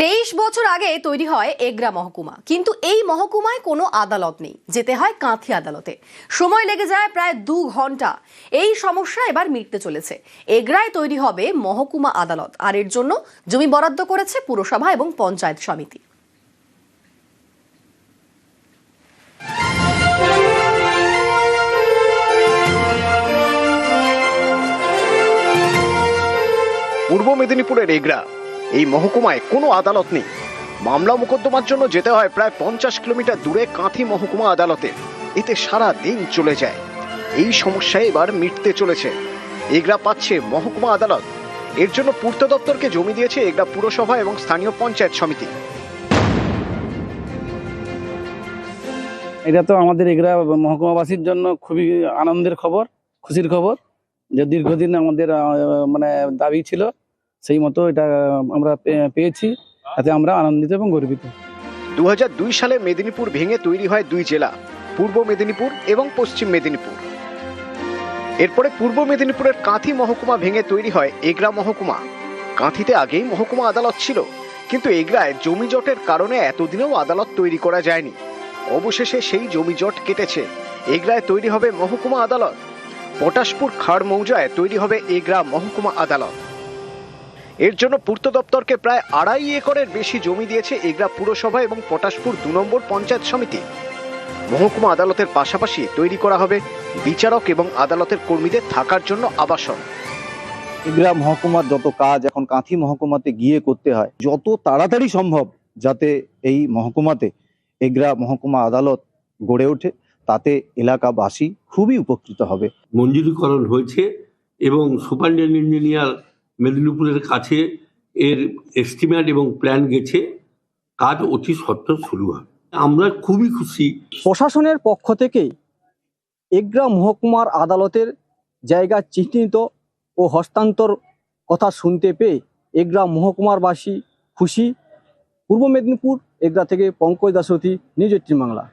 তেইশ বছর আগে তৈরি হয় এগরা মহকুমা। কিন্তু এই মহকুমায় কোনো আদালত নেই। যেতে হয় কাঁথি আদালতে। সময় লেগে যায় প্রায় দু ঘণ্টা। এই সমস্যা এবার মিটতে চলেছে। এগরায় তৈরি হবে মহকুমা আদালত। আর এর জন্য জমি বরাদ্দ করেছে পুরসভা এবং পঞ্চায়েত সমিতি। পূর্ব মেদিনীপুরের এগরা। এই মহকুমায় কোনো আদালত নেই। মামলা মোকদ্দমার জন্য যেতে হয় প্রায় পঞ্চাশ কিলোমিটার দূরে কাঁথি মহকুমা আদালতে। এতে সারা দিন চলে যায়। এই সমস্যা এবার মিটতে চলেছে। এগরা পাচ্ছে মহকুমা আদালত। এর জন্য পূর্ত দপ্তরকে জমি দিয়েছে এগরা পুরসভা এবং স্থানীয় পঞ্চায়েত সমিতি। এটা তো আমাদের এগরা মহকুমাবাসীর জন্য খুবই আনন্দের খবর, খুশির খবর। যে দীর্ঘদিন আমাদের মানে দাবি ছিল সেই মতো এটা আমরা পেয়েছি। তাতে আমরা আনন্দিত এবং গর্বিত। দু হাজার দুই সালে মেদিনীপুর ভেঙে তৈরি হয় দুই জেলা, পূর্ব মেদিনীপুর এবং পশ্চিম মেদিনীপুর। এরপরে পূর্ব মেদিনীপুরের কাঁথি মহকুমা ভেঙে তৈরি হয় এগরা মহকুমা। কাঁথিতে আগেই মহকুমা আদালত ছিল, কিন্তু এগরায় জমি জটের কারণে এতদিনেও আদালত তৈরি করা যায়নি। অবশেষে সেই জমি জট কেটেছে, এগরায় তৈরি হবে মহকুমা আদালত। পটাশপুর খাড় মৌজায় তৈরি হবে এগরা মহকুমা আদালত। এর জন্য পূর্ত দপ্তরকে প্রায় আড়াই একরের বেশি জমি দিয়েছে এগরা পুরসভা এবং পটাশপুর দু নম্বর পঞ্চায়েত সমিতি। মহকুমা আদালতের পাশাপাশি তৈরি করা হবে বিচারক এবং আদালতের কর্মীদের থাকার জন্য আবাসন। এগরা মহকুমার যত কাজ এখন কাঁথি মহকুমাতে গিয়ে করতে হয় যত তাড়াতাড়ি সম্ভব যাতে এই মহকুমাতে এগরা মহকুমা আদালত গড়ে ওঠে তাতে এলাকাবাসী খুবই উপকৃত হবে। মঞ্জুরিকরণ হয়েছে এবং সুপারিনটেন্ডেন্ট ইঞ্জিনিয়ার মেদিনীপুরের কাছে এর এস্টিমেট এবং প্ল্যান গেছে, কাজ অতি সত্ত্বর শুরু হবে। আমরা খুবই খুশি। প্রশাসনের পক্ষ থেকে এগরা মহকুমার আদালতের জায়গা চিহ্নিত ও হস্তান্তর কথা শুনতে পেয়ে এগরা মহকুমারবাসী খুশি। পূর্ব মেদিনীপুর, এগ্রা থেকে পঙ্কজ দাসরথী নিউজ এইটিন বাংলা।